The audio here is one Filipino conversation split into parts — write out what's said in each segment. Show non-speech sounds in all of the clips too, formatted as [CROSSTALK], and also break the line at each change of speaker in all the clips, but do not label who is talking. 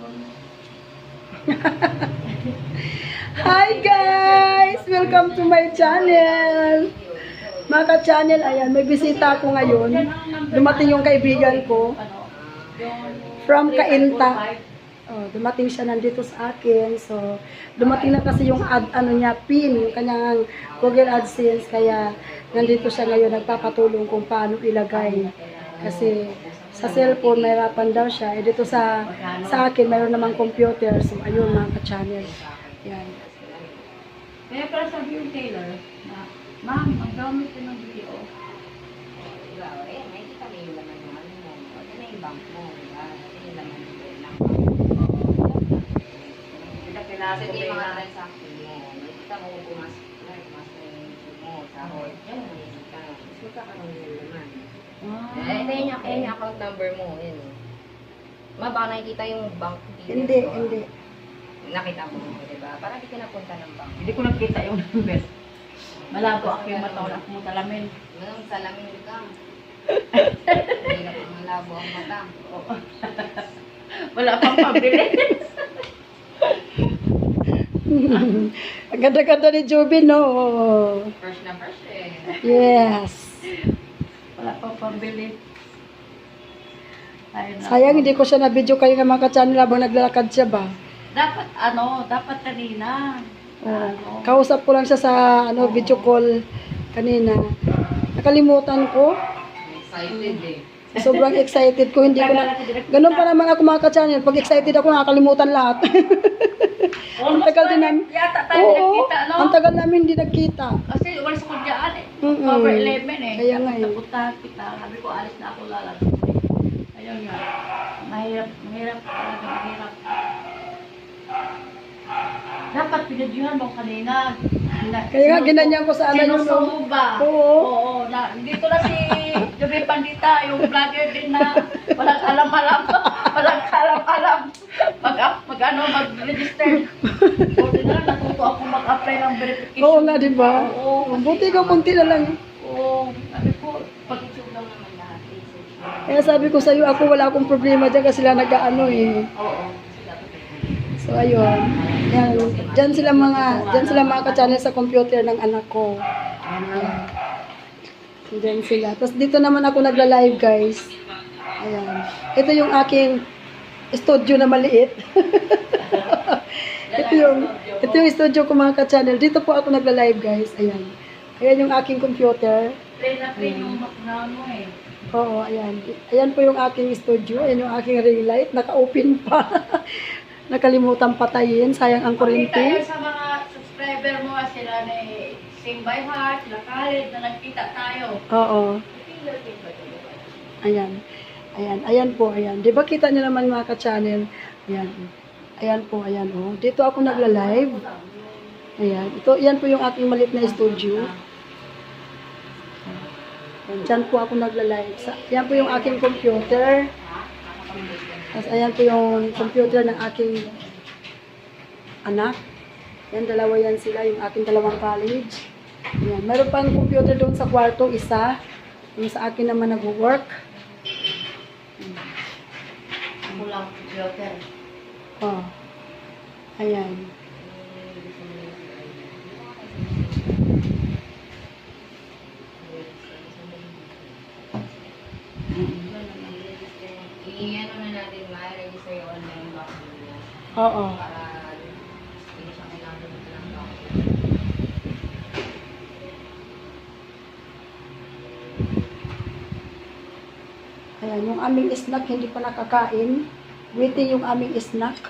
[LAUGHS] Hi guys! Welcome to my channel! Mga ka-channel, ayan, may bisita ako ngayon. Dumating yung kaibigan ko from Kainta. Oh, dumating siya nandito sa akin. So, dumating na kasi yung ad, ano niya, pin, yung kanyang Google AdSense. Kaya, nandito siya ngayon, nagpapatulong kung paano ilagay. Kasi, sa cellphone, mahirapan daw siya. Eh, dito sa, sa akin, mayroon namang computer. So, ayun mga ka-channel. Yan.
Kaya para sabi yung Taylor, na, Ma'am, ang gamit ko ng video.
Diba? Ayan, makikita mo yung laman ng ano mo. O, na yung bank mo. Diba? Yung laman ng lang. Kasi yung mga transaction mo. Makikita mo kung pumasok na, pumasok na yung mo. Tapos magkakaroon yung laman. Eh, ito yung, ito yung account number mo. Oh. Ma, baka nakikita yung bank details
Hindi,
mo, ah.
hindi.
Nakita mo, diba? Para di ka napunta ng bank.
Hindi ko nakita yung [LAUGHS] number. Malabo ako yung mata, wala akong talamin.
Anong salamin ka? Hindi na pang [LAUGHS] malabo ang mata.
Wala pang pabili. [LAUGHS]
Ang ganda-ganda ni Jubin, no?
First na first eh.
Yes.
Pabili. Ay, naku.
Sayang, hindi ko siya na-video kayo ng mga ka-channel habang naglalakad siya ba?
Dapat ano, dapat kanina.
Oh,
Ano,
kausap ko lang siya sa ano, video call kanina. Nakalimutan ko.
Excited eh.
Sobrang excited ko. Hindi ko na... Ganun pa naman ako mga ka-channel. Pag excited ako, nakakalimutan lahat. [LAUGHS] ang tagal din namin.
Yata tayo
Oo,
nakita, no?
ang tagal namin hindi nagkita.
Kasi walis ko dyan eh.
Mm-mm.
Cover 11 eh.
Kaya nga eh.
Punta kita. Sabi ko, alis na ako lalabas. Ayun nga. Mahirap, mahirap talaga, mahirap. Pinadyuhan mo kanina. Na-
Kaya nga, ginanyan ko sa ano yung...
Sinusubo ba?
Oo.
Oo. Na, dito na si Joby Pandita, yung vlogger din na walang alam-alam. [LAUGHS] walang alam-alam. Mag, mag, ano, mag-register. Buti na lang, natuto ako mag-apply ng verification.
Oo nga, di ba?
Oo.
Buti ka, kunti na lang.
Oo. Sabi ko, pag
YouTube lang naman lahat. eh.
Kaya sabi ko sa'yo, ako wala akong problema dyan kasi sila nag-ano eh.
Oo.
So, ayun. Yan. Diyan sila mga, diyan sila mga ka-channel sa computer ng anak ko. Ayan. Diyan sila. Tapos dito naman ako nagla-live, guys. Ayan. Ito yung aking studio na maliit. [LAUGHS] ito yung, ito yung studio ko mga ka-channel. Dito po ako nagla-live, guys. Ayan. Ayan yung aking computer.
Play na play yung na ano eh.
Oo, ayan. Ayan po yung aking studio. Ayan yung aking ring light. Naka-open pa. [LAUGHS] Nakalimutan patayin. Sayang ang kuryente.
sa mga subscriber mo sila ni Sing by Heart, sila Khalid na nagkita tayo.
Oo. Ayan. Ayan. Ayan po. Ayan. Di ba kita niyo naman mga ka-channel? Ayan. Ayan po. Ayan. Oh. Dito ako nagla-live. Ayan. Ito, yan po yung aking malit na studio. Diyan po ako nagla-live. Yan po yung aking computer. Tapos ayan po yung computer ng aking anak. Yan, dalawa yan sila, yung aking dalawang college. Yan. Meron pang computer doon sa kwarto, isa. Yung sa akin naman nag-work.
Ako lang, computer.
Oh. Ayan.
I-ano na natin, ma-register yung online bank mo.
Oo. Ayan, yung aming snack hindi pa nakakain. Waiting yung aming snack.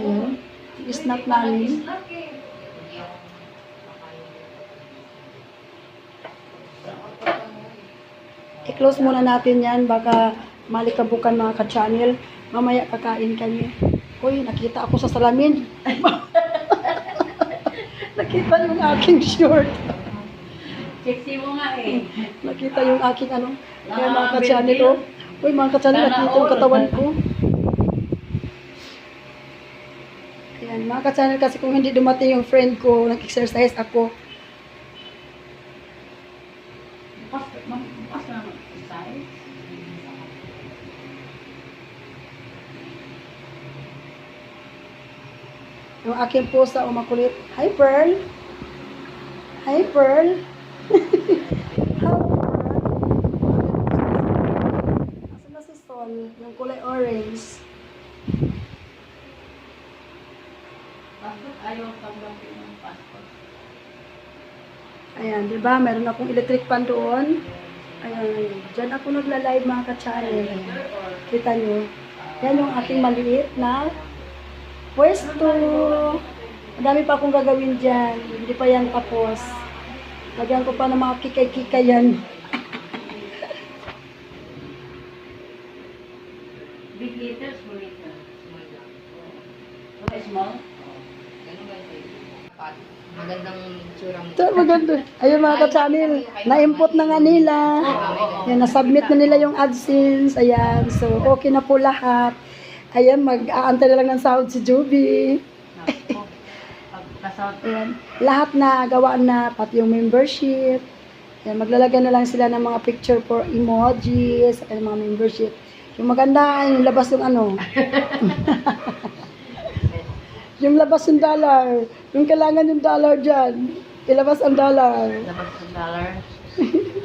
Ayan. Yung snack namin. I-close muna natin yan. Baka malikabukan mga ka-channel. Mamaya kakain kami. Uy, nakita ako sa salamin. [LAUGHS] nakita yung aking short.
Sexy mo nga eh.
Nakita yung aking ano. Kaya mga ka-channel, oh. Uy, mga ka-channel, nakita yung katawan ko. Ayan, mga ka-channel, kasi kung hindi dumating yung friend ko, nag-exercise ako. Yung aking pusa o makulit. Hi, Pearl. Hi, [LAUGHS] Pearl. Asan na si Sol? Yung kulay orange.
Bakit ayaw tanggapin ng passport?
Ayan, di ba? Meron akong electric fan doon. Ayan, dyan ako nagla-live mga ka-channel. Kita nyo? Yan yung aking maliit na pwesto. Madami pa akong gagawin dyan. Hindi pa yan tapos. Lagyan ko pa ng mga kikay-kikay yan. [LAUGHS]
Big liters, small liters.
Small lang.
Okay, small?
Ganun ba magandang tsura mo.
Ito, maganda. Ayun mga ka-channel. Na-input na nga nila. Yan, na-submit na nila yung AdSense. Ayan, so okay na po lahat. Ayan, mag-aantay na lang ng sahod si Juby. Ayan. Lahat na gawa na, pati yung membership. Ayan, maglalagay na lang sila ng mga picture for emojis, at mga membership. Yung maganda, yung labas yung ano. [LAUGHS] yung labas yung dollar. Yung kailangan yung dollar dyan. Ilabas ang dollar.
Dapat sa dollar. [LAUGHS]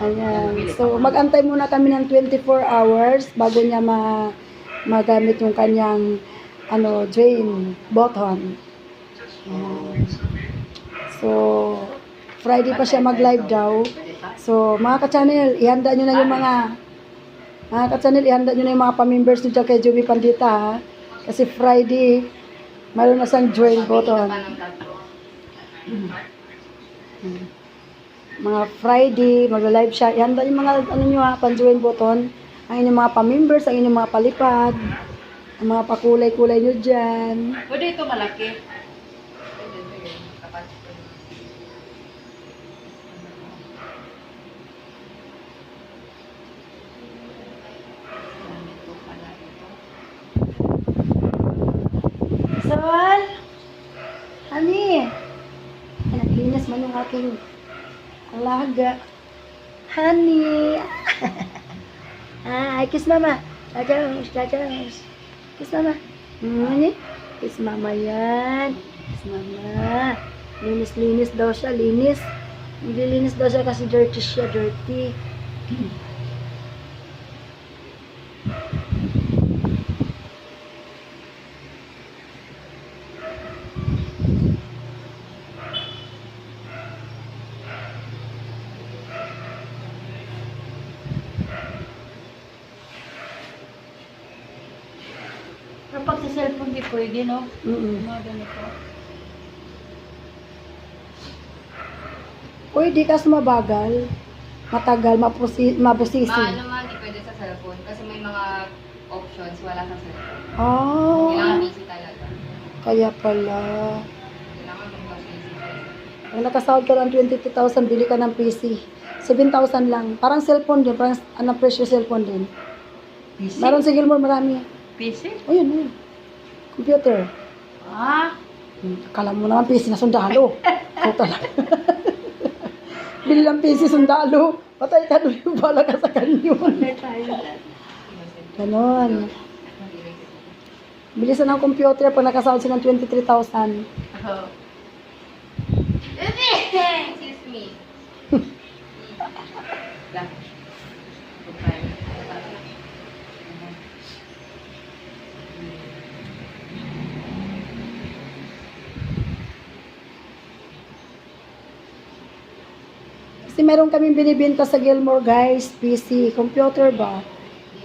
Ayan. So, mag-antay muna kami ng 24 hours bago niya ma magamit yung kanyang ano, drain button. Ayan. So, Friday pa siya mag-live daw. So, mga ka-channel, ihanda nyo na yung mga mga ka-channel, ihanda nyo na yung mga pa-members nyo dyan kay Joby Pandita, ha? Kasi Friday, mayroon na siyang join button.
Ng tatlo.
Mga Friday, magla-live siya. Ihanda yung mga ano nyo ha, pan-join button. Ang inyong mga pa-members, ang inyong mga palipad, ang mga pakulay-kulay nyo dyan.
Pwede ito malaki.
Sol! Honey! Ay, naglinis man yung aking alaga. Honey! [LAUGHS] ah, kiss mama. Chachos, chachos. Kiss mama. Honey? Kiss mama yan. Kiss mama. Linis-linis daw siya, linis. Hindi linis daw siya kasi dirty siya, dirty.
Pero pag sa cellphone, di pwede, no?
Mm-mm.
Mga ganito.
Pwede kasi mabagal. Matagal, mapusi, mabusisi.
Maano man, di pwede sa cellphone. Kasi may mga options, wala sa cellphone.
Ah,
Kailangan busy talaga.
kaya pala.
Kailangan.
Ang nakasahod ka ng 22,000, bili ka ng PC. 7,000 lang. Parang cellphone din. Parang anong presyo cellphone din.
PC?
Meron sa Gilmore, marami.
PC?
O yun, yun. Computer.
Ah,
Akala mo naman PC na sundalo. [LAUGHS] Puta lang. Bili ng PC sundalo. Patay ka doon yung bala ka sa kanyon. Ganon. Bilisan ng computer pag nakasahod siya ng 23,000.
Oh.
Meron kami binibenta sa Gilmore guys, PC, computer ba?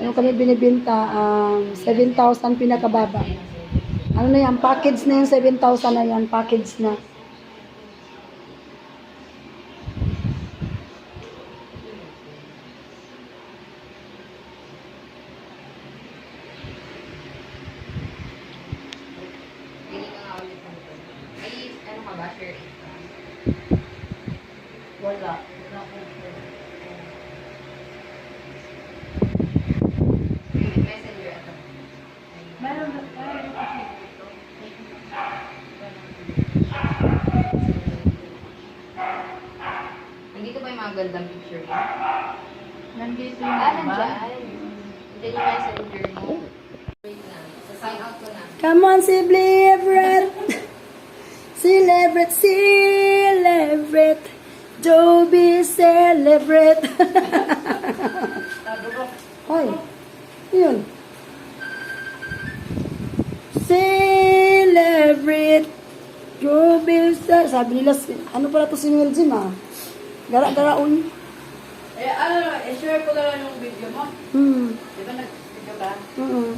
Meron kami binibenta, um, 7,000 pinakababa. Ano na yan, package na yan, 7,000 na yan, package na.
Ano.
Wala.
Nandito ba yung mga gandang picture mo?
Nandito yung
Ah,
iba.
nandyan. Nandyan yung messenger mo. Wait lang. Sa sign out ko na.
Come on, celebrate. [LAUGHS] Celebrate, celebrate. Joby, celebrate. [LAUGHS] Hoy, yun. Celebrate. Joby, ce- sabi nila, ano pala to si Wiljim ah? Gara-garaon.
Eh, ano, i-share ko na lang yung video mo.
Hmm.
Di ba nag-video ka?
Mm.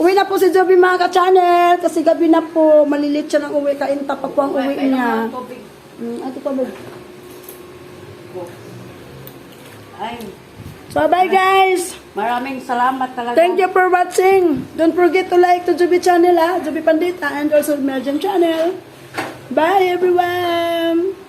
Uwi na po si Joby mga ka-channel kasi gabi na po. Malilit siya ng uwi. Kain tapag po ang uwi niya.
tubig.
Mm, ito pa ba?
Ay,
So bye guys!
maraming salamat talaga.
Thank you for watching. Don't forget to like to Joby channel ha. Joby Pandita and also Mergem channel. Bye everyone!